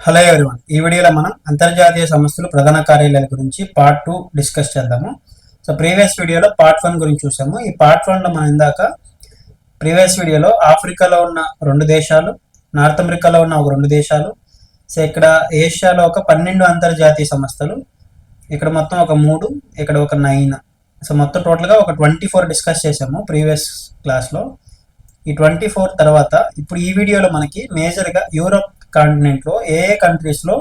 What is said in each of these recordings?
Hello everyone ఈ వీడియోలో మనం అంతర్జాతీయ సంస్థలు ప్రధాన కార్యాలయాల గురించి పార్ట్ టూ డిస్కస్ చేద్దాము. సో ప్రీవియస్ వీడియోలో పార్ట్ వన్ గురించి చూసాము. ఈ పార్ట్ వన్లో మనం ఇందాక ప్రీవియస్ వీడియోలో ఆఫ్రికాలో ఉన్న రెండు దేశాలు నార్త్ అమెరికాలో ఉన్న ఒక రెండు దేశాలు సో ఇక్కడ ఏషియాలో ఒక పన్నెండు అంతర్జాతీయ సంస్థలు ఇక్కడ మొత్తం ఒక మూడు ఇక్కడ ఒక నైన్ సో మొత్తం టోటల్గా ఒక ట్వంటీ ఫోర్ డిస్కస్ చేసాము ప్రీవియస్ క్లాస్లో ఈ ట్వంటీ ఫోర్ తర్వాత ఇప్పుడు ఈ వీడియోలో మనకి మేజర్గా యూరోప్ కాంటినెంట్లో ఏ ఏ కంట్రీస్లో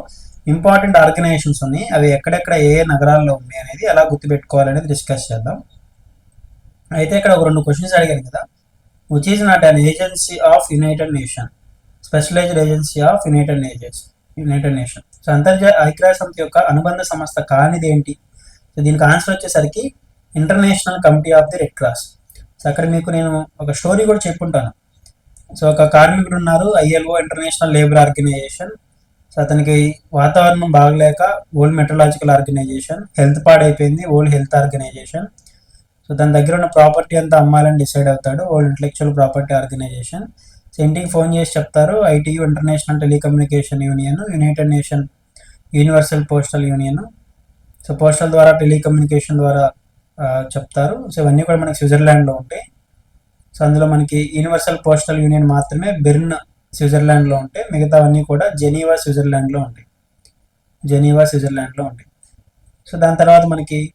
ఇంపార్టెంట్ ఆర్గనైజేషన్స్ ఉన్నాయి అవి ఎక్కడెక్కడ ఏ ఏ నగరాల్లో ఉన్నాయి అనేది ఎలా గుర్తుపెట్టుకోవాలనేది డిస్కస్ చేద్దాం. అయితే ఇక్కడ ఒక రెండు క్వశ్చన్స్ అడిగాను కదా. Which is not an agency of United Nation specialized agency of United Nations United Nation so అంతర్జాతీయ ఐక్యరాజ్య సమితి యొక్క అనుబంధ సంస్థ కానిది ఏంటి? సో దీనికి ఆన్సర్ వచ్చేసరికి International Committee of the Red Cross so అక్కడ మీకు నేను ఒక స్టోరీ కూడా చెప్పుంటాను. సో ఒక కార్మికుడు ఉన్నారు ILO International Labour Organization so అతనికి వాతావరణం బాగలేక ఓల్డ్ మెట్రలాజికల్ ఆర్గనైజేషన్ హెల్త్ పాడైపోయింది ఓల్డ్ హెల్త్ ఆర్గనైజేషన్ సో దాని దగ్గర ఉన్న ప్రాపర్టీ అంతా అమ్మాలని డిసైడ్ అవుతాడు World Intellectual Property Organization so ఇంటికి ఫోన్ చేసి చెప్తారు ITU International Telecommunication Union United Nation Universal Postal Union so postal ద్వారా టెలికమ్యూనికేషన్ ద్వారా చెప్తారు. సో ఇవన్నీ కూడా మనకి స్విట్జర్లాండ్లో ఉంటాయి. సో అందులో మనకి యూనివర్సల్ పోస్టల్ యూనియన్ మాత్రమే బెర్న్ స్విట్జర్లాండ్లో ఉంటాయి. మిగతావన్నీ కూడా జెనీవా స్విట్జర్లాండ్లో ఉంటాయి. జెనీవా స్విట్జర్లాండ్లో ఉంటాయి. సో దాని తర్వాత మనకి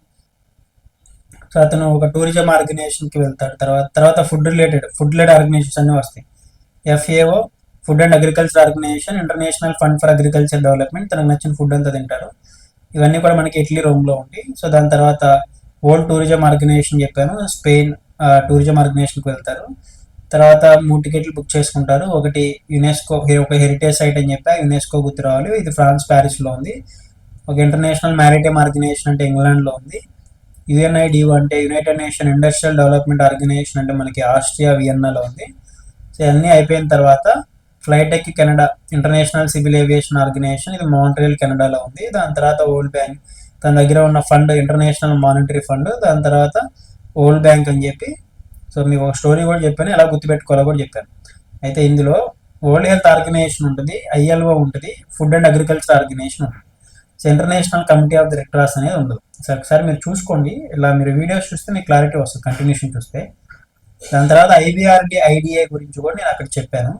సో అతను ఒక టూరిజం ఆర్గనైజేషన్కి వెళ్తాడు. తర్వాత తర్వాత food related food related organizations అన్నీ వస్తాయి. FAO Food and Agriculture Organization International Fund for Agriculture Development తనకు నచ్చిన ఫుడ్ అంతా తింటారు. ఇవన్నీ కూడా మనకి ఇటలీ రోమ్లో ఉంటాయి. సో దాని తర్వాత వరల్డ్ టూరిజం ఆర్గనైజేషన్ చెప్పాను. స్పెయిన్ టూరిజం ఆర్గనైజేషన్కి వెళ్తారు. తర్వాత మూడు టికెట్లు బుక్ చేసుకుంటారు. ఒకటి యునెస్కో ఒక హెరిటేజ్ సైట్ అని చెప్పి యునెస్కో గుర్తు రావాలి. ఇది ఫ్రాన్స్ ప్యారిస్లో ఉంది. ఒక ఇంటర్నేషనల్ మ్యారిటైమ్ ఆర్గనైజేషన్ అంటే ఇంగ్లాండ్లో ఉంది. యుఎన్ఐడియు అంటే United Nation Industrial Development Organization అంటే మనకి ఆస్ట్రియా వియన్నాలో ఉంది. సో ఇవన్నీ అయిపోయిన తర్వాత ఫ్లైట్ ఎక్కి Canada International Civil Aviation Organization ఇది మాంట్రియల్ కెనడాలో ఉంది. దాని తర్వాత వరల్డ్ బ్యాంక్ దాని దగ్గర ఉన్న ఫండ్ ఇంటర్నేషనల్ మానిటరీ ఫండ్ దాని తర్వాత ఓల్డ్ బ్యాంక్ అని చెప్పి. సో మీకు ఒక స్టోరీ కూడా చెప్పాను. ఎలా గుర్తుపెట్టుకోవాలో కూడా చెప్పాను. అయితే ఇందులో వరల్డ్ హెల్త్ ఆర్గనైజేషన్ ఉంటుంది ఐఎల్ఓ ఉంటుంది ఫుడ్ అండ్ అగ్రికల్చర్ ఆర్గనైజేషన్ ఉంటుంది. So International Committee of Directors అనేది ఉండదు. సో ఒకసారి మీరు చూసుకోండి. ఇలా మీరు వీడియోస్ చూస్తే మీకు క్లారిటీ వస్తుంది కంటిన్యూషన్ చూస్తే. దాని తర్వాత ఐబీఆర్డి ఐడిఏ గురించి కూడా నేను అక్కడ చెప్పాను.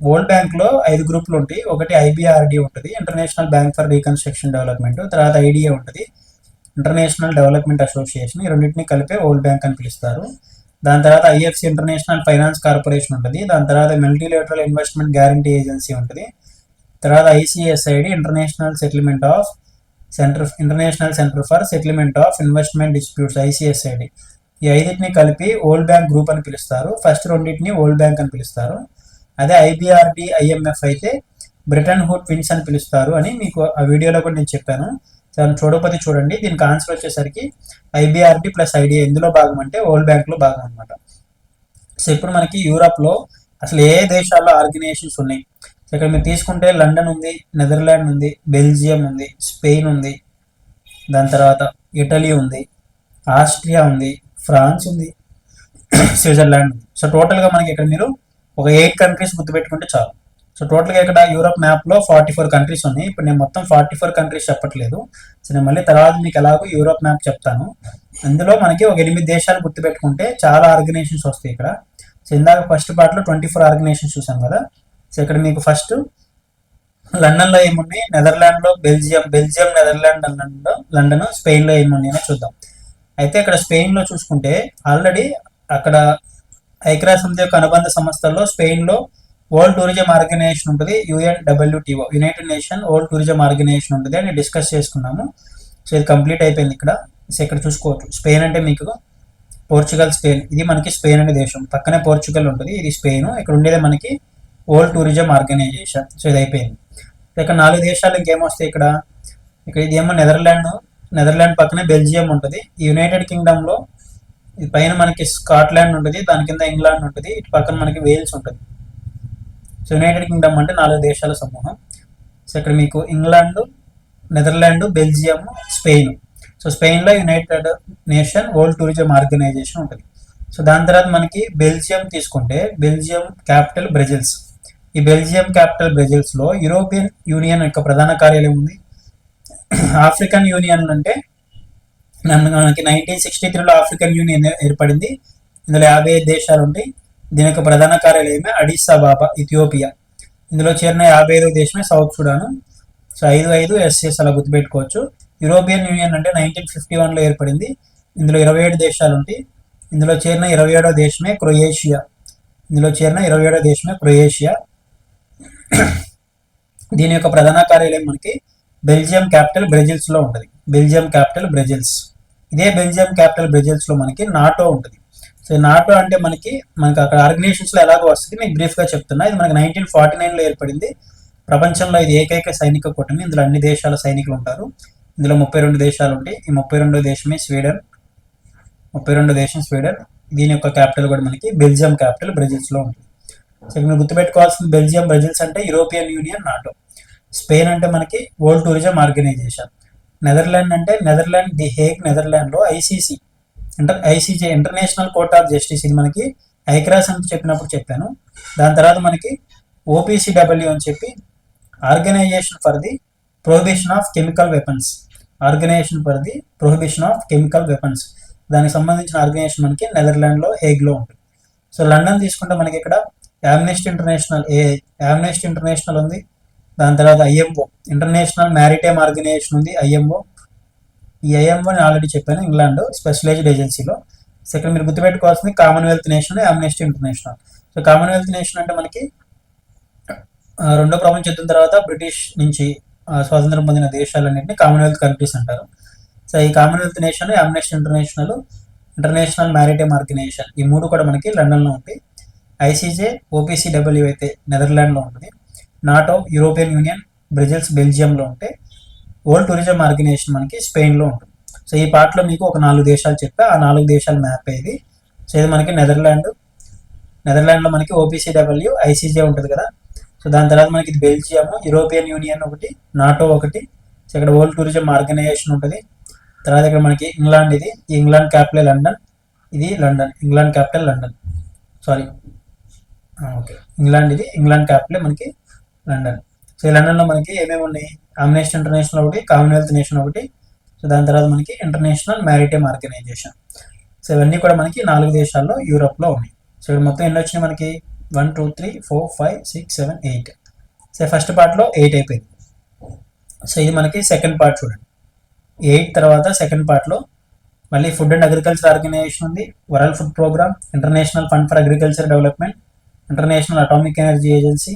వరల్డ్ బ్యాంక్లో ఐదు గ్రూపులు ఉంటాయి. ఒకటి ఐబీఆర్డి ఉంటుంది international bank for reconstruction development. తర్వాత ఐడిఏ ఉంటుంది. ఇంటర్నేషనల్ డెవలప్మెంట్ అసోసియేషన్ ఈ రెండింటిని కలిపే వరల్డ్ బ్యాంక్ అని పిలుస్తారు. దాని తర్వాత ఐఎఫ్సి ఇంటర్నేషనల్ ఫైనాన్స్ కార్పొరేషన్ ఉంటుంది. దాని తర్వాత మల్టీలేటరల్ ఇన్వెస్ట్మెంట్ గ్యారంటీ ఏజెన్సీ ఉంటుంది. తర్వాత ICSID International Settlement of Center International Center for Settlement of Investment Disputes ICSID ఈ ఐదింటిని కలిపి ఓల్డ్ బ్యాంక్ గ్రూప్ అని పిలుస్తారు. ఫస్ట్ రెండింటిని ఓల్డ్ బ్యాంక్ అని పిలుస్తారు. అదే ఐబిఆర్డి ఐఎంఎఫ్ అయితే బ్రిటన్ హుడ్ విన్స్ అని పిలుస్తారు అని మీకు ఆ వీడియోలో కూడా నేను చెప్పాను. దాన్ని చూడకపోతే చూడండి. దీనికి ఆన్సర్ వచ్చేసరికి ఐబిఆర్డి ప్లస్ ఐడిఐ ఎందులో భాగం అంటే వరల్డ్ బ్యాంక్లో భాగం అనమాట సో ఇప్పుడు మనకి యూరప్లో అసలు ఏ దేశాల్లో ఆర్గనైజేషన్స్ ఉన్నాయి? ఇక్కడ మీరు తీసుకుంటే లండన్ ఉంది నెదర్లాండ్ ఉంది బెల్జియం ఉంది స్పెయిన్ ఉంది దాని తర్వాత ఇటలీ ఉంది ఆస్ట్రియా ఉంది ఫ్రాన్స్ ఉంది స్విట్జర్లాండ్ ఉంది. సో టోటల్గా మనకి ఇక్కడ మీరు ఒక ఎయిట్ కంట్రీస్ గుర్తుపెట్టుకుంటే చాలు. సో టోటల్గా ఇక్కడ యూరప్ మ్యాప్లో ఫార్టీ ఫోర్ కంట్రీస్ ఉన్నాయి. ఇప్పుడు నేను మొత్తం ఫార్టీ ఫోర్ కంట్రీస్ చెప్పట్లేదు. సో నేను మళ్ళీ తర్వాత మీకు ఎలాగో యూరోప్ మ్యాప్ చెప్తాను. అందులో మనకి ఒక ఎనిమిది దేశాలు గుర్తుపెట్టుకుంటే చాలా ఆర్గనైజేషన్స్ వస్తాయి ఇక్కడ. సో ఇందాక ఫస్ట్ పార్ట్లో ట్వంటీ ఫోర్ ఆర్గనైజేషన్స్ చూసాం కదా. సో ఇక్కడ మీకు ఫస్ట్ లండన్లో ఏమున్నాయి? నెదర్లాండ్లో బెల్జియం బెల్జియం నెదర్లాండ్ లండన్లో లండన్ స్పెయిన్లో ఏమున్నాయో చూద్దాం. అయితే ఇక్కడ స్పెయిన్లో చూసుకుంటే ఆల్రెడీ అక్కడ ఐక్యరాజ్య సమితి యొక్క అనుబంధ సంస్థల్లో స్పెయిన్లో వరల్డ్ టూరిజం ఆర్గనైజేషన్ ఉంటుంది UNWTO United Nation World Tourism Organization ఉంటుంది అని డిస్కస్ చేసుకున్నాము. సో ఇది కంప్లీట్ అయిపోయింది ఇక్కడ. సో ఇక్కడ చూసుకోవచ్చు. స్పెయిన్ అంటే మీకు పోర్చుగల్ స్పెయిన్ ఇది మనకి స్పెయిన్ అనే దేశం. పక్కనే పోర్చుగల్ ఉంటుంది ఇది స్పెయిన్ ఇక్కడ ఉండేది మనకి వరల్డ్ టూరిజం ఆర్గనైజేషన్ సో ఇది అయిపోయింది. ఇక్కడ నాలుగు దేశాలు ఇంకేమొస్తాయి ఇక్కడ? ఇక్కడ ఇది ఏమో నెదర్లాండ్ నెదర్లాండ్ పక్కనే బెల్జియం ఉంటుంది. ఈ యునైటెడ్ కింగ్డమ్లో ఇది పైన మనకి స్కాట్లాండ్ ఉంటుంది దాని కింద ఇంగ్లాండ్ ఉంటుంది. ఇటు పక్కన మనకి వేల్స్ ఉంటుంది. సో యునైటెడ్ కింగ్డమ్ అంటే నాలుగు దేశాల సమూహం. సో ఇక్కడ మీకు England Netherland Belgium Spain. So స్పెయిన్లో United Nation World Tourism Organization ఉంటుంది. సో దాని తర్వాత మనకి బెల్జియం తీసుకుంటే బెల్జియం క్యాపిటల్ బ్రెజిల్స్. ఈ బెల్జియం క్యాపిటల్ బ్రెజిల్స్లో యూరోపియన్ యూనియన్ యొక్క ప్రధాన కార్యాలయం ఉంది. ఆఫ్రికన్ యూనియన్ అంటే మనకి నైన్టీన్ సిక్స్టీ త్రీలో ఆఫ్రికన్ యూనియన్ ఏర్పడింది. ఇందులో యాభై ఐదు దేశాలు ఉంటాయి. దీని యొక్క ప్రధాన కార్యాలయమే అడిస్ బాబా ఇథియోపియా. ఇందులో చేరిన యాభై ఐదు దేశమే సౌత్ సుడాను. సో ఐదు ఐదు ఎస్ఎస్ అలా గుర్తుపెట్టుకోవచ్చు. యూరోపియన్ యూనియన్ అంటే నైన్టీన్ ఫిఫ్టీ వన్లో ఏర్పడింది. ఇందులో ఇరవై ఏడు దేశాలు ఉంటాయి. ఇందులో చేరిన ఇరవై ఏడో దేశమే క్రొయేషియా. ఇందులో చేరిన ఇరవై ఏడో దేశమే క్రొయేషియా. దీని యొక్క ప్రధాన కార్యాలయం మనకి బెల్జియం క్యాపిటల్ బ్రెజిల్స్లో ఉంటుంది. Belgium capital Brussels. ఇదే బెల్జియం క్యాపిటల్ బ్రెజిల్స్లో మనకి నాటో ఉంటుంది. సో నాటో అంటే మనకి మనకి అక్కడ ఆర్గనైజేషన్స్లో ఎలాగో వస్తుంది మీకు బ్రీఫ్గా చెప్తున్నా. ఇది మనకి నైన్టీన్ ఫార్టీ నైన్లో ఏర్పడింది. ప్రపంచంలో ఇది ఏకైక సైనిక కూటమి. ఇందులో అన్ని దేశాల సైనికులు ఉంటారు. ఇందులో ముప్పై రెండు దేశాలు ఉంటాయి. ఈ ముప్పై రెండో దేశమే స్వీడన్. ముప్పై రెండో దేశం స్వీడన్. దీని యొక్క క్యాపిటల్ కూడా మనకి బెల్జియం క్యాపిటల్ బ్రెజిల్స్లో ఉంటుంది సో మీరు గుర్తుపెట్టుకోవాల్సింది బెల్జియం బ్రెజిల్స్ అంటే యూరోపియన్ యూనియన్ నాటో. స్పెయిన్ అంటే మనకి వరల్డ్ టూరిజం ఆర్గనైజేషన్. నెదర్లాండ్ అంటే Netherland the Hague నెదర్లాండ్లో ICC inter ICJ International Court of Justice ఇది మనకి ఐక్రాస్ అని చెప్పినప్పుడు చెప్పాను. దాని తర్వాత మనకి ఓపీసీడబ్ల్యూ అని చెప్పి Organization for the Prohibition of Chemical Weapons. Organization for the Prohibition of Chemical Weapons. దానికి సంబంధించిన ఆర్గనైజేషన్ మనకి నెదర్లాండ్లో హేగ్లో ఉంటుంది. సో లండన్ తీసుకుంటే మనకి ఇక్కడ యామ్నెస్ట్ ఇంటర్నేషనల్ ఏ యామ్నెస్ట్ ఇంటర్నేషనల్ ఉంది. దాని తర్వాత ఐఎంఓ ఇంటర్నేషనల్ మ్యారిటైమ్ ఆర్గనైజేషన్ ఉంది ఐఎంఓ. ఈ ఐఎంఓ ఆల్రెడీ చెప్పాను ఇంగ్లాండ్ స్పెషలైజ్డ్ ఏజెన్సీలో సెకండ్ మీరు గుర్తుపెట్టుకోవాల్సింది Commonwealth Nation Amnesty International so Commonwealth Nation అంటే మనకి రెండో ప్రపంచ యుద్ధం తర్వాత బ్రిటిష్ నుంచి స్వాతంత్రం పొందిన దేశాలన్నింటినీ కామన్వెల్త్ కంట్రీస్ అంటారు. సో ఈ Commonwealth Nation Amnesty International International Maritime Organization ఈ మూడు కూడా మనకి లండన్లో ఉంటాయి. ఐసీజే ఓపీసీడబ్ల్యూ అయితే నెదర్లాండ్లో ఉంటుంది. నాటో యూరోపియన్ యూనియన్ బ్రెజిల్స్ బెల్జియంలో ఉంటాయి. వరల్డ్ టూరిజం ఆర్గనైజేషన్ మనకి స్పెయిన్లో ఉంటుంది. సో ఈ పార్ట్లో మీకు ఒక నాలుగు దేశాలు చెప్పా. ఆ నాలుగు దేశాల మ్యాప్ ఇది సో ఇది మనకి నెదర్లాండ్. నెదర్లాండ్లో మనకి ఓపీసీడబ్ల్యూ ఐసీజే ఉంటుంది కదా. సో దాని తర్వాత మనకి ఇది బెల్జియం యూరోపియన్ యూనియన్ ఒకటి నాటో ఒకటి. సో ఇక్కడ వరల్డ్ టూరిజం ఆర్గనైజేషన్ ఉంటుంది. తర్వాత ఇక్కడ మనకి ఇంగ్లాండ్ ఇది. England capital London. ఇది London. England capital London. Sorry. Okay. England ఇది. ఇంగ్లాండ్ క్యాపిటల్ మనకి లండన్. సో ఈ లండన్లో మనకి ఏమేమి ఉన్నాయి? కామినేషన్ ఇంటర్నేషనల్ ఒకటి కామన్వెల్త్ నేషన్ ఒకటి. సో దాని తర్వాత మనకి ఇంటర్నేషనల్ మ్యారిటైమ్ ఆర్గనైజేషన్ సో ఇవన్నీ కూడా మనకి నాలుగు దేశాల్లో యూరోప్లో ఉన్నాయి. సో ఇక్కడ మొత్తం ఎన్ని వచ్చినాయి మనకి? One two three four five six seven eight. So first పార్ట్లో ఎయిట్ అయిపోయింది. సో ఇది మనకి సెకండ్ పార్ట్ చూడండి. ఎయిట్ తర్వాత సెకండ్ పార్ట్లో మళ్ళీ ఫుడ్ అండ్ అగ్రికల్చర్ ఆర్గనైజేషన్ ఉంది. World Food Programme International Fund for Agriculture Development International Atomic Energy Agency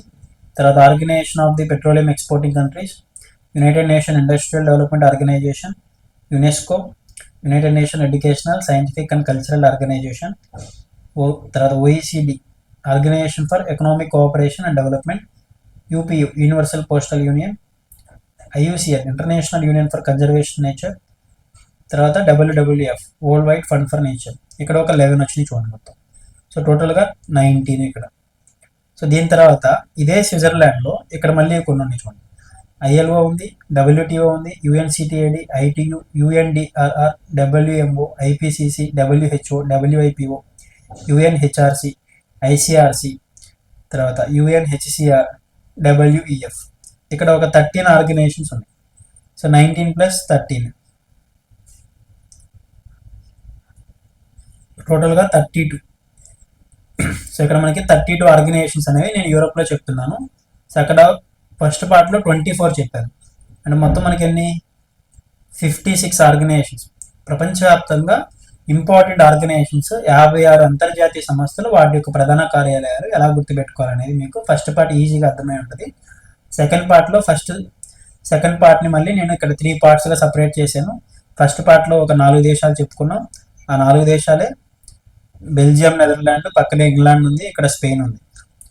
తర్వాత Organization of the Petroleum Exporting Countries United Nation Industrial Development Organization UNESCO United Nation Educational Scientific and Cultural Organization ఓ తర్వాత OECD Organization for Economic Cooperation and Development UPU Universal Postal Union IUCL International Union for Conservation Nature తర్వాత WWF World Wide Fund for Nature ఇక్కడ ఒక eleven వచ్చినాయి చూడండి మొత్తం. So టోటల్గా nineteen ఇక్కడ. So దీని తర్వాత ఇదే స్విట్జర్లాండ్లో ఇక్కడ మళ్ళీ కొన్ని ఉన్నాయి చూడండి. ఐఎల్ఓ ఉంది డబ్ల్యూటీఓ ఉంది UNCTID ITU UNDRR WMO IPCC WHO WIPO UNHRC ICRC తర్వాత యుఎన్హెచ్సిఆర్ డబ్ల్యూఈఎఫ్. ఇక్కడ ఒక థర్టీన్ ఆర్గనైజేషన్స్ ఉన్నాయి. So nineteen plus thirteen. టోటల్గా థర్టీ టూ. సో ఇక్కడ మనకి థర్టీ టూ ఆర్గనైజేషన్స్ అనేవి నేను యూరోప్లో చెప్తున్నాను. సో అక్కడ ఫస్ట్ పార్ట్లో ట్వంటీ ఫోర్ చెప్పాను అండ్ మొత్తం మనకి ఎన్ని? ఫిఫ్టీ సిక్స్ ఆర్గనైజేషన్స్ ప్రపంచవ్యాప్తంగా ఇంపార్టెంట్ ఆర్గనైజేషన్స్ యాభై ఆరు అంతర్జాతీయ సంస్థలు వాటి యొక్క ప్రధాన కార్యాలయాలు ఎలా గుర్తుపెట్టుకోవాలనేది మీకు ఫస్ట్ పార్ట్ ఈజీగా అర్థమై ఉంటుంది. సెకండ్ పార్ట్లో ఫస్ట్ సెకండ్ పార్ట్ని మళ్ళీ నేను ఇక్కడ త్రీ పార్ట్స్గా సపరేట్ చేశాను. ఫస్ట్ పార్ట్లో ఒక నాలుగు దేశాలు చెప్పుకున్నాం. ఆ నాలుగు దేశాలే బెల్జియం నెదర్లాండ్ పక్కనే ఇంగ్లాండ్ ఉంది ఇక్కడ స్పెయిన్ ఉంది.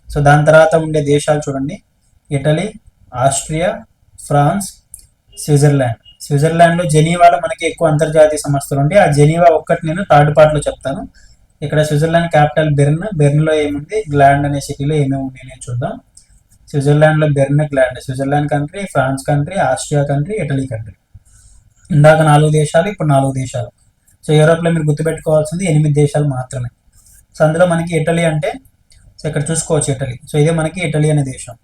సో దాని తర్వాత ఉండే దేశాలు చూడండి. Italy Austria France Switzerland. స్విట్జర్లాండ్లో జెనీవాలో మనకి ఎక్కువ అంతర్జాతీయ సంస్థలు ఉండి ఆ జెనీవా ఒక్కటి నేను థర్డ్ పార్ట్లో చెప్తాను. ఇక్కడ స్విట్జర్లాండ్ క్యాపిటల్ బెర్న్ బెర్న్లో ఏముంది? గ్లాండ్ అనే సిటీలో ఏమేమి ఉన్నాయి నేను చూద్దాం. స్విట్జర్లాండ్లో Bern Gland. Switzerland country France country Austria country Italy country. ఇందాక నాలుగు దేశాలు ఇప్పుడు నాలుగు దేశాలు. సో యూరోప్లో మీరు గుర్తుపెట్టుకోవాల్సింది ఎనిమిది దేశాలు మాత్రమే. సో అందులో మనకి ఇటలీ అంటే సో ఇక్కడ చూసుకోవచ్చు ఇటలీ. సో ఇదే మనకి ఇటలీ అనే దేశం.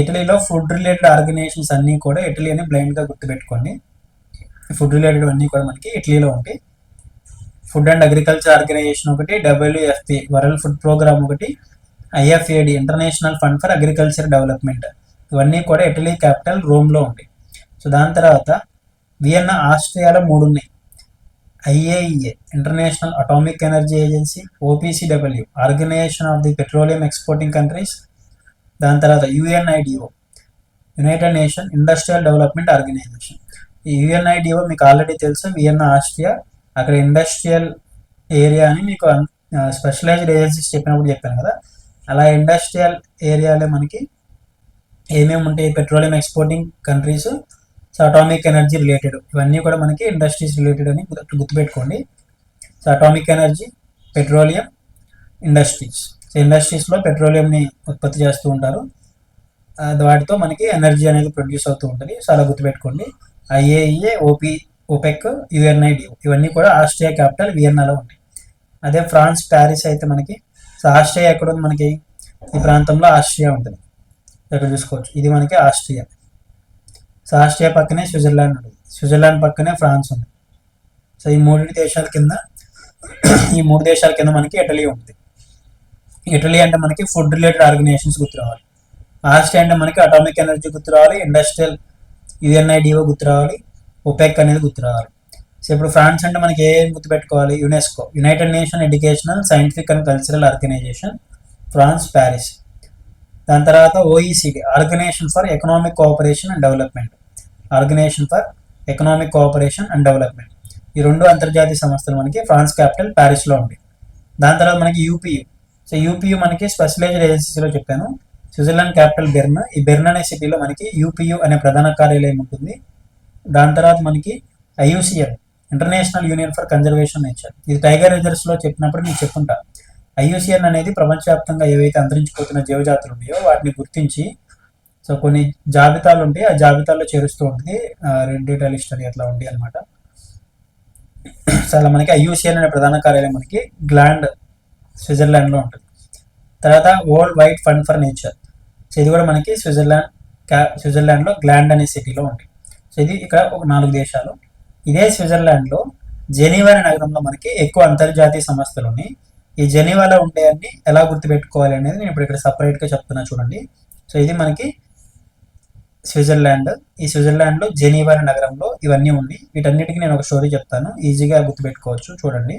ఇటలీలో ఫుడ్ రిలేటెడ్ ఆర్గనైజేషన్స్ అన్నీ కూడా ఇటలీ అని బ్లైండ్గా గుర్తుపెట్టుకోండి. ఫుడ్ రిలేటెడ్ అన్నీ కూడా మనకి ఇటలీలో ఉంటాయి. ఫుడ్ అండ్ అగ్రికల్చర్ ఆర్గనైజేషన్ ఒకటి డబ్ల్యూఎఫ్పి వరల్డ్ ఫుడ్ ప్రోగ్రామ్ ఒకటి IFAD International Fund for Agriculture Development ఇవన్నీ కూడా ఇటలీ క్యాపిటల్ రోమ్లో ఉంటాయి. సో దాని తర్వాత వియన్నా ఆస్ట్రియాలో మూడు ఉన్నాయి. IAEA international atomic energy agency OPCW organisation of the petroleum exporting countries దాని తర్వాత UNIDO united nation industrial development organisation ఈ యుఎన్ఐడిఓ మీకు ఆల్రెడీ తెలుసు వియన్నా ఆస్ట్రియా అక్కడ ఇండస్ట్రియల్ ఏరియా అని మీకు స్పెషలైజ్డ్ ఏజెన్సీస్ చెప్పినప్పుడు చెప్పాను కదా. అలా ఇండస్ట్రియల్ ఏరియాలో మనకి ఏమేమి ఉంటాయి petroleum exporting countries so atomic energy related ఇవన్నీ కూడా మనకి ఇండస్ట్రీస్ రిలేటెడ్ అని గుర్తు- గుర్తుపెట్టుకోండి. So atomic energy petroleum industries so ఇండస్ట్రీస్లో పెట్రోలియంని ఉత్పత్తి చేస్తూ ఉంటారు. వాటితో మనకి ఎనర్జీ అనేది ప్రొడ్యూస్ అవుతూ ఉంటుంది. సో అలా గుర్తుపెట్టుకోండి. ఐఏఈఏ ఓపీ ఓపెక్ యుఎన్ఐడి ఇవన్నీ కూడా ఆస్ట్రియా క్యాపిటల్ వియన్నాలో ఉంటాయి. అదే ఫ్రాన్స్ ప్యారిస్ అయితే మనకి సో ఆస్ట్రియా ఎక్కడ ఉంది మనకి? ఈ ప్రాంతంలో ఆస్ట్రియా ఉంటుంది. ఇక్కడ చూసుకోవచ్చు? ఇది మనకి ఆస్ట్రియా సో ఆస్ట్రియా పక్కనే స్విట్జర్లాండ్ ఉంటుంది. స్విట్జర్లాండ్ పక్కనే ఫ్రాన్స్ ఉంది. సో ఈ మూడు దేశాల కింద ఈ మూడు దేశాల కింద మనకి ఇటలీ ఉంటుంది ఇటలీ అంటే మనకి ఫుడ్ రిలేటెడ్ ఆర్గనైజేషన్స్ గుర్తు రావాలి. ఆస్ట్రియా అంటే మనకి అటామిక్ ఎనర్జీ గుర్తు రావాలి. ఇండస్ట్రియల్ యుఎన్ఐడిఓ గుర్తు రావాలి. ఒపెక్ అనేది గుర్తు రావాలి. సో ఇప్పుడు ఫ్రాన్స్ అంటే మనకి ఏ గుర్తు పెట్టుకోవాలి UNESCO. United Nation Educational Scientific and Cultural Organization France Paris దాని తర్వాత OECD Organization for Economic Cooperation and Development Organization for Economic Cooperation and Development ఈ రెండు అంతర్జాతీయ సంస్థలు మనకి ఫ్రాన్స్ క్యాపిటల్ ప్యారిస్లో ఉంది దాని తర్వాత మనకి యూపీయు సో యూపీయు మనకి స్పెషలైజ్డ్ ఏజెన్సీలో చెప్పాను. స్విట్జర్లాండ్ క్యాపిటల్ బెర్న్ ఈ బెర్న్ అనే సిటీలో మనకి యూపీయు అనే ప్రధాన కార్యాలయం ఉంటుంది. దాని తర్వాత మనకి IUCN International Union for Conservation Nature ఇది టైగర్ రిజర్వ్స్లో చెప్పినప్పుడు నేను చెప్పుంటా ఐయుసిఎన్ అనేది ప్రపంచవ్యాప్తంగా ఏవైతే అంతరించిపోతున్న జీవజాతులు ఉన్నాయో వాటిని గుర్తించి సో కొన్ని జాబితాలు ఉంటాయి ఆ జాబితాల్లో చేరుస్తూ ఉంటుంది. రెడ్ డేటా లిస్ట్ అని అట్లా ఉంది అనమాట సో అలా మనకి ఐయుసిఎన్ అనే ప్రధాన కార్యాలయం మనకి గ్లాండ్ స్విట్జర్లాండ్లో ఉంటుంది. తర్వాత World Wide Fund for Nature. So ఇది కూడా మనకి స్విట్జర్లాండ్ స్విట్జర్లాండ్లో గ్లాండ్ అనే సిటీలో ఉంది. సో ఇది ఇక్కడ ఒక నాలుగు దేశాలు. ఇదే స్విట్జర్లాండ్లో జెనీవా అనే నగరంలో మనకి ఎక్కువ అంతర్జాతీయ సంస్థలు ఉన్నాయి. ఈ జెనీవాలో ఉండే అన్ని ఎలా గుర్తుపెట్టుకోవాలి అనేది నేను ఇప్పుడు ఇక్కడ సపరేట్గా చెప్తున్నా చూడండి. సో ఇది మనకి స్విట్జర్లాండ్. ఈ స్విట్జర్లాండ్లో జెనీవా నగరంలో ఇవన్నీ ఉన్నాయి. వీటన్నిటికీ నేను ఒక స్టోరీ చెప్తాను. ఈజీగా గుర్తుపెట్టుకోవచ్చు. చూడండి.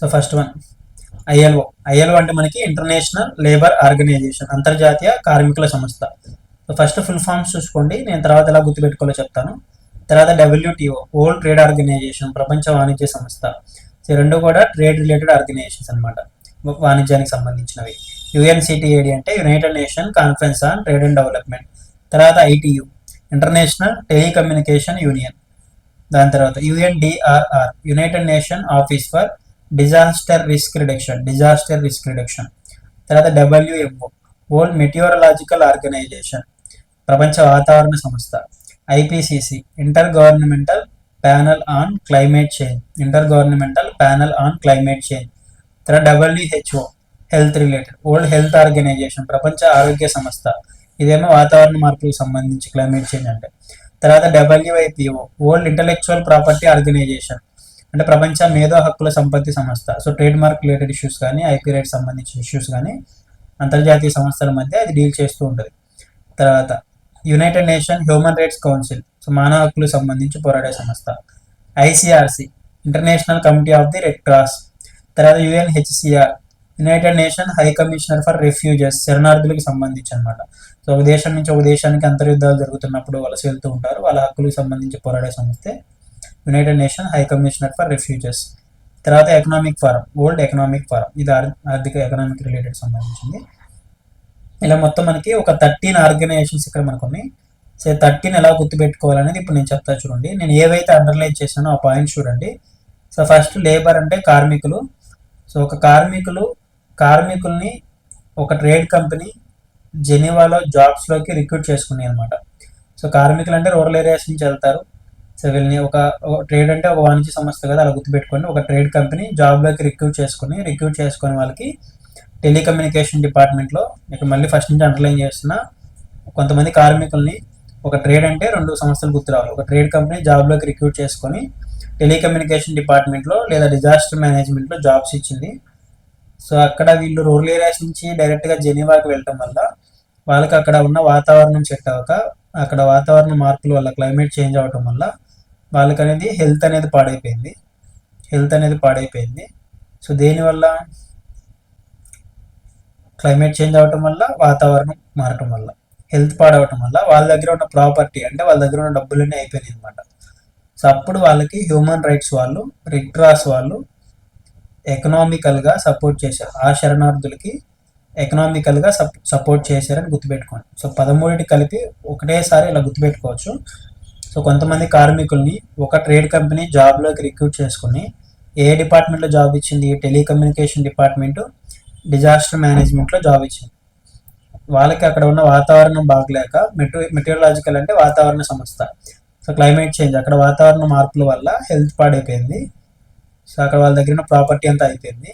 So first one ILO. ILO అంటే మనకి ఇంటర్నేషనల్ లేబర్ ఆర్గనైజేషన్ అంతర్జాతీయ కార్మికుల సంస్థ. సో ఫస్ట్ ఫుల్ ఫామ్స్ చూసుకోండి. నేను తర్వాత ఎలా గుర్తుపెట్టుకోవాలో చెప్తాను. తర్వాత డబ్ల్యూటీఓ వరల్డ్ ట్రేడ్ ఆర్గనైజేషన్ ప్రపంచ వాణిజ్య సంస్థ. సో రెండు కూడా ట్రేడ్ రిలేటెడ్ ఆర్గనైజేషన్స్ అనమాట వాణిజ్యానికి సంబంధించినవి. యుఎన్సిటిఏడి అంటే united nation conference on trade and development తర్వాత ఐటియు ఇంటర్నేషనల్ టెలికమ్యూనికేషన్ యూనియన్ దాని తర్వాత UNDRR united nation office for disaster risk reduction disaster risk reduction తర్వాత డబ్ల్యూఎంఓ వరల్డ్ మెటీరియలాజికల్ ఆర్గనైజేషన్ ప్రపంచ వాతావరణ సంస్థ. IPCC inter governmental panel on climate change inter governmental panel on climate change. తర్వాత WHO health related world health organisation ప్రపంచ ఆరోగ్య సంస్థ ఇదేమో వాతావరణ మార్పులకు సంబంధించి క్లైమేట్ చేంజ్ అంటే. తర్వాత WIPO World Intellectual Property Organization అంటే ప్రపంచ మేధో హక్కుల సంపత్తి సంస్థ. So trademark related issues కానీ ఐపీ రైట్ సంబంధించిన ఇష్యూస్ కానీ అంతర్జాతీయ సంస్థల మధ్య అది డీల్ చేస్తూ ఉంటుంది. తర్వాత United Nation Human Rights Council so మానవ హక్కులు సంబంధించి పోరాడే సంస్థ. ICRC International Committee of the Red Cross తర్వాత UNHCR United Nation High Commissioner for Refugees శరణార్థులకు సంబంధించి అనమాట సో ఒక దేశం నుంచి ఒక దేశానికి అంతర్యుద్ధాలు జరుగుతున్నప్పుడు వలస వెళ్తూ ఉంటారు. వాళ్ళ హక్కులకు సంబంధించి పోరాడే సంస్థే United Nation High Commissioner for Refugees తర్వాత Economic Forum World Economic Forum ఇది ఆర్థిక ఎకనామిక్ రిలేటెడ్ సంబంధించింది. ఇలా మొత్తం మనకి ఒక థర్టీన్ ఆర్గనైజేషన్స్ ఇక్కడ మనకు ఉన్నాయి సో థర్టీన్ ఎలా గుర్తుపెట్టుకోవాలనేది ఇప్పుడు నేను చెప్తా చూడండి. నేను ఏవైతే అండర్లైన్ చేశానో ఆ పాయింట్ చూడండి. సో ఫస్ట్ లేబర్ అంటే కార్మికులు. సో ఒక కార్మికులు కార్మికుల్ని ఒక ట్రేడ్ కంపెనీ జెనీవాలో జాబ్స్లోకి రిక్రూట్ చేసుకున్నాయి అనమాట సో కార్మికులు అంటే రూరల్ ఏరియాస్ నుంచి వెళ్తారు. సో వీళ్ళని ఒక ట్రేడ్ అంటే ఒక వాణిజ్య సంస్థ కదా అలా గుర్తుపెట్టుకొని ఒక ట్రేడ్ కంపెనీ జాబ్లోకి రిక్రూట్ చేసుకుని రిక్రూట్ చేసుకుని వాళ్ళకి టెలికమ్యూనికేషన్ డిపార్ట్మెంట్లో ఇక్కడ మళ్ళీ ఫస్ట్ నుంచి అండర్లైన్ చేస్తున్న. కొంతమంది కార్మికుల్ని ఒక ట్రేడ్ అంటే రెండు సంస్థలు గుర్తు రావాలి. ఒక ట్రేడ్ కంపెనీ జాబ్లోకి రిక్రూట్ చేసుకొని టెలికమ్యూనికేషన్ డిపార్ట్మెంట్లో లేదా డిజాస్టర్ మేనేజ్మెంట్లో జాబ్స్ ఇచ్చింది. సో అక్కడ వీళ్ళు రూరల్ ఏరియాస్ నుంచి డైరెక్ట్గా జెనీవాకి వెళ్ళటం వల్ల వాళ్ళకి అక్కడ ఉన్న వాతావరణం సెట్ అవ్వక అక్కడ వాతావరణ మార్పుల వల్ల క్లైమేట్ చేంజ్ అవ్వటం వల్ల వాళ్ళకి అనేది హెల్త్ అనేది పాడైపోయింది. హెల్త్ అనేది పాడైపోయింది. సో దేనివల్ల క్లైమేట్ చేంజ్ అవ్వటం వల్ల వాతావరణం మారటం వల్ల హెల్త్ పాడవటం వల్ల వాళ్ళ దగ్గర ఉన్న ప్రాపర్టీ అంటే వాళ్ళ దగ్గర ఉన్న డబ్బులన్నీ అయిపోయినాయి అనమాట సో అప్పుడు వాళ్ళకి హ్యూమన్ రైట్స్ వాళ్ళు రెడ్ వాళ్ళు ఎకనామికల్గా సపోర్ట్ చేశారు. ఆ శరణార్థులకి ఎకనామికల్గా సప్ సపోర్ట్ చేశారని గుర్తుపెట్టుకోండి. సో పదమూడింటి కలిపి ఒకటేసారి ఇలా గుర్తుపెట్టుకోవచ్చు. సో కొంతమంది కార్మికుల్ని ఒక ట్రేడ్ కంపెనీ జాబ్లోకి రిక్రూట్ చేసుకుని ఏ డిపార్ట్మెంట్లో జాబ్ ఇచ్చింది? టెలికమ్యూనికేషన్ డిపార్ట్మెంటు డిజాస్టర్ మేనేజ్మెంట్లో జాబ్ ఇచ్చింది. వాళ్ళకి అక్కడ ఉన్న వాతావరణం బాగలేక మెట్రో మెటీరియలాజికల్ అంటే వాతావరణ సంస్థ సో క్లైమేట్ చేంజ్ అక్కడ వాతావరణ మార్పుల వల్ల హెల్త్ పాడైపోయింది. సో అక్కడ వాళ్ళ దగ్గర ఉన్న ప్రాపర్టీ అంతా అయిపోయింది.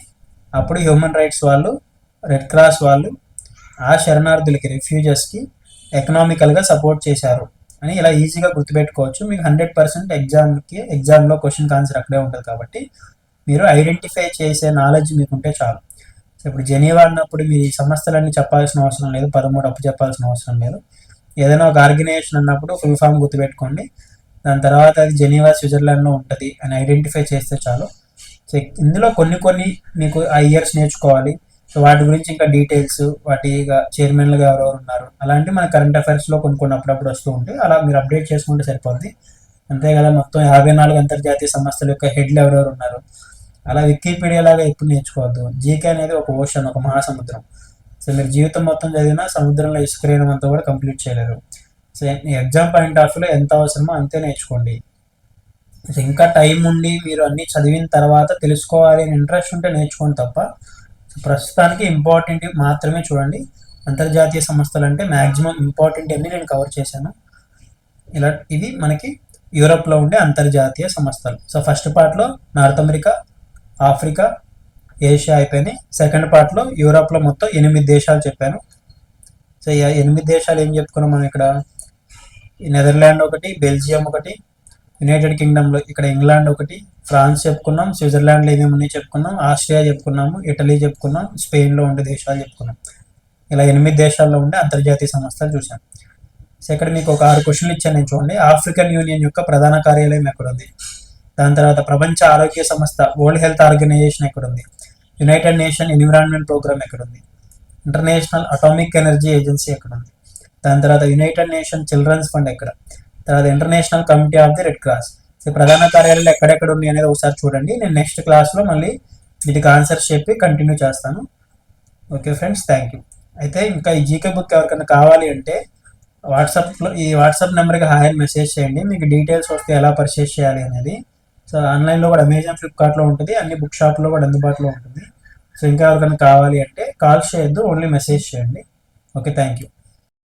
అప్పుడు హ్యూమన్ రైట్స్ వాళ్ళు రెడ్ క్రాస్ వాళ్ళు ఆ శరణార్థులకి రిఫ్యూజెస్కి ఎకనామికల్గా సపోర్ట్ చేశారు అని ఇలా ఈజీగా గుర్తుపెట్టుకోవచ్చు. మీకు హండ్రెడ్ పర్సెంట్ ఎగ్జామ్కి ఎగ్జామ్లో క్వశ్చన్ ఆన్సర్ అక్కడే ఉంటుంది కాబట్టి మీరు ఐడెంటిఫై చేసే నాలెడ్జ్ మీకు ఉంటే చాలు. ఇప్పుడు జెనీవా అన్నప్పుడు మీ సంస్థలన్నీ చెప్పాల్సిన అవసరం లేదు పదమూడు అప్పు చెప్పాల్సిన అవసరం లేదు. ఏదైనా ఒక ఆర్గనైజేషన్ అన్నప్పుడు ఫుల్ ఫామ్ గుర్తుపెట్టుకోండి. దాని తర్వాత అది జెనీవా స్విట్జర్లాండ్లో ఉంటుంది అని ఐడెంటిఫై చేస్తే చాలు. సో ఇందులో కొన్ని కొన్ని మీకు ఆ ఇయర్స్ నేర్చుకోవాలి. సో వాటి గురించి ఇంకా డీటెయిల్స్ వాటి చైర్మన్లుగా ఎవరెవరు ఉన్నారు అలాంటి మన కరెంట్ అఫైర్స్లో కొన్ని కొన్ని అప్పుడప్పుడు వస్తూ ఉంటాయి. అలా మీరు అప్డేట్ చేసుకుంటే సరిపోద్ది. అంతే కదా మొత్తం యాభై నాలుగు అంతర్జాతీయ సంస్థల యొక్క హెడ్లు ఎవరెవరు ఉన్నారు? అలా వికీపీడియా లాగా ఎప్పుడు నేర్చుకోవద్దు. జీకే అనేది ఒక ఓషన్ ఒక మహాసముద్రం. సో మీరు జీవితం మొత్తం చదివినా సముద్రంలో ఇసుకరేయడం అంతా కూడా కంప్లీట్ చేయలేరు. సో ఎగ్జామ్ పాయింట్ ఆఫ్ వ్యూలో ఎంత అవసరమో అంతే నేర్చుకోండి. సో ఇంకా టైం ఉండి మీరు అన్ని చదివిన తర్వాత తెలుసుకోవాలి అని ఇంట్రెస్ట్ ఉంటే నేర్చుకోండి తప్ప ప్రస్తుతానికి ఇంపార్టెంట్ మాత్రమే చూడండి. అంతర్జాతీయ సంస్థలు అంటే మ్యాక్సిమం ఇంపార్టెంట్ అన్ని నేను కవర్ చేశాను. ఇలా ఇది మనకి యూరోప్లో ఉండే అంతర్జాతీయ సంస్థలు. సో ఫస్ట్ పార్ట్లో నార్త్ అమెరికా ఆఫ్రికా ఏషియా అయిపోయినాయి. సెకండ్ పార్ట్లో యూరోప్లో మొత్తం ఎనిమిది దేశాలు చెప్పాను. సో ఈ ఎనిమిది దేశాలు ఏం చెప్పుకున్నాం మనం ఇక్కడ? నెదర్లాండ్ ఒకటి బెల్జియం ఒకటి యునైటెడ్ కింగ్డమ్లో ఇక్కడ ఇంగ్లాండ్ ఒకటి ఫ్రాన్స్ చెప్పుకున్నాం స్విట్జర్లాండ్లో ఏమేమి ఉన్నాయి చెప్పుకున్నాం ఆస్ట్రియా చెప్పుకున్నాము ఇటలీ చెప్పుకున్నాం స్పెయిన్లో ఉండే దేశాలు చెప్పుకున్నాం. ఇలా ఎనిమిది దేశాల్లో ఉండే అంతర్జాతీయ సంస్థలు చూసాం సో ఇక్కడ మీకు ఒక ఆరు క్వశ్చన్లు ఇచ్చాను నేను చూడండి. ఆఫ్రికన్ యూనియన్ యొక్క ప్రధాన కార్యాలయం ఎక్కడ ఉంది? దాని తర్వాత ప్రపంచ ఆరోగ్య సంస్థ వరల్డ్ హెల్త్ ఆర్గనైజేషన్ ఎక్కడ ఉంది యునైటెడ్ నేషన్ ఎన్విరాన్మెంట్ ప్రోగ్రామ్ ఎక్కడ ఉంది ఇంటర్నేషనల్ అటామిక్ ఎనర్జీ ఏజెన్సీ ఎక్కడ ఉంది దాని తర్వాత యునైటెడ్ నేషన్ చిల్డ్రన్స్ ఫండ్ ఎక్కడ? తర్వాత international committee of the red cross so ప్రధాన కార్యాలయాలు ఎక్కడెక్కడ ఉన్నాయి అనేది ఒకసారి చూడండి. నేను నెక్స్ట్ క్లాస్లో మళ్ళీ వీటికి ఆన్సర్స్ చెప్పి కంటిన్యూ చేస్తాను. ఓకే ఫ్రెండ్స్ థ్యాంక్ యూ అయితే ఇంకా ఈ జీకే బుక్ ఎవరికైనా కావాలి అంటే వాట్సాప్లో ఈ వాట్సాప్ నెంబర్కి హాయ్ మెసేజ్ చేయండి. మీకు డీటెయిల్స్ వస్తే ఎలా పర్చేస్ చేయాలి అనేది సో ఆన్లైన్లో కూడా అమెజాన్ ఫ్లిప్కార్ట్లో ఉంటుంది. అన్ని బుక్ షాప్లో కూడా అందుబాటులో ఉంటుంది. సో ఇంకా ఎవరికైనా కావాలి అంటే కాల్ చేయొద్దు ఓన్లీ మెసేజ్ చేయండి. Okay thank you.